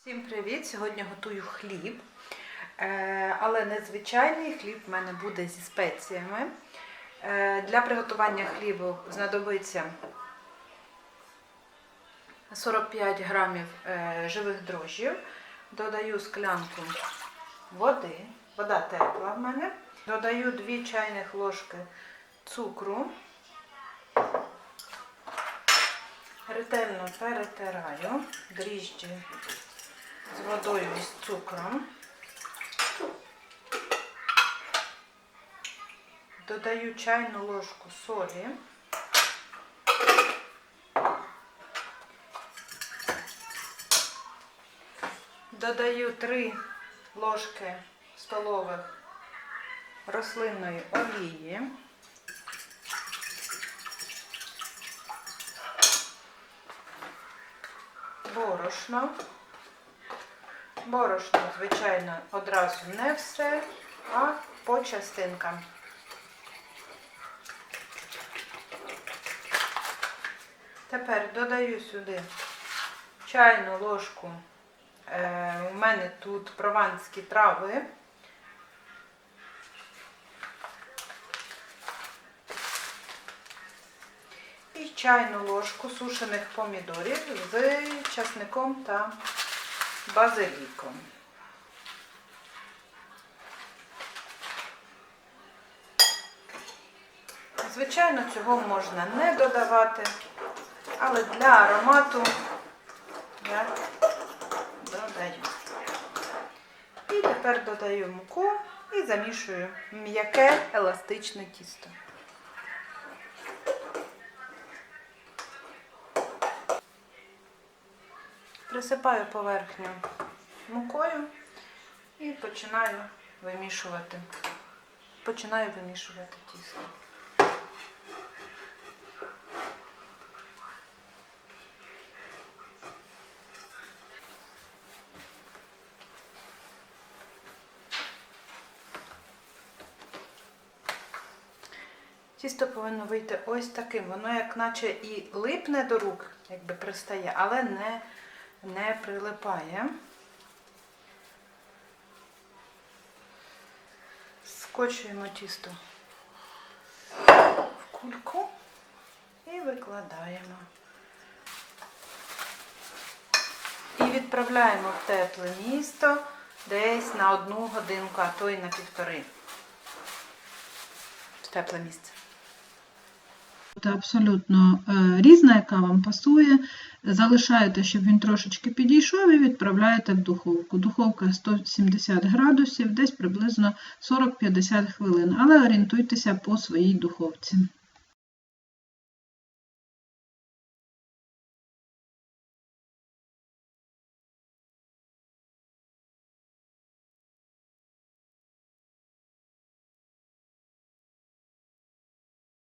Всім привіт! Сьогодні готую хліб, Е, але незвичайний хліб в мене буде зі спеціями. Е, Для приготування хлібу знадобиться 45 грамів е, живих дрожжів. Додаю склянку води, вода тепла в мене. Додаю 2 чайних ложки цукру. Ретельно перетираю дріжджі з водою і з цукром. Додаю чайну ложку солі. Додаю 3 ложки столових рослинної олії. Борошно. Борошно, звичайно, одразу не все, а по частинкам. Тепер додаю сюди чайну ложку. Е, у мене тут прованські трави. І чайну ложку сушених помідорів з часником та базиліком. Звичайно, цього можна не додавати, але для аромату я додаю. І тепер додаю муку і замішую м'яке еластичне тісто. Присипаю поверхню мукою і починаю вимішувати. Починаю вимішувати тісто. Тісто повинно вийти ось таким. Воно як наче і липне до рук, якби пристає, але не, не прилипає. Скочуємо тісто в кульку і викладаємо. І відправляємо в тепле місто десь на одну годинку, а то й на півтори. В тепле місце. Це абсолютно е, різна, яка вам пасує. Залишаєте, щоб він трошечки підійшов, і відправляєте в духовку. Духовка 170 градусів, десь приблизно 40-50 хвилин, але орієнтуйтеся по своїй духовці.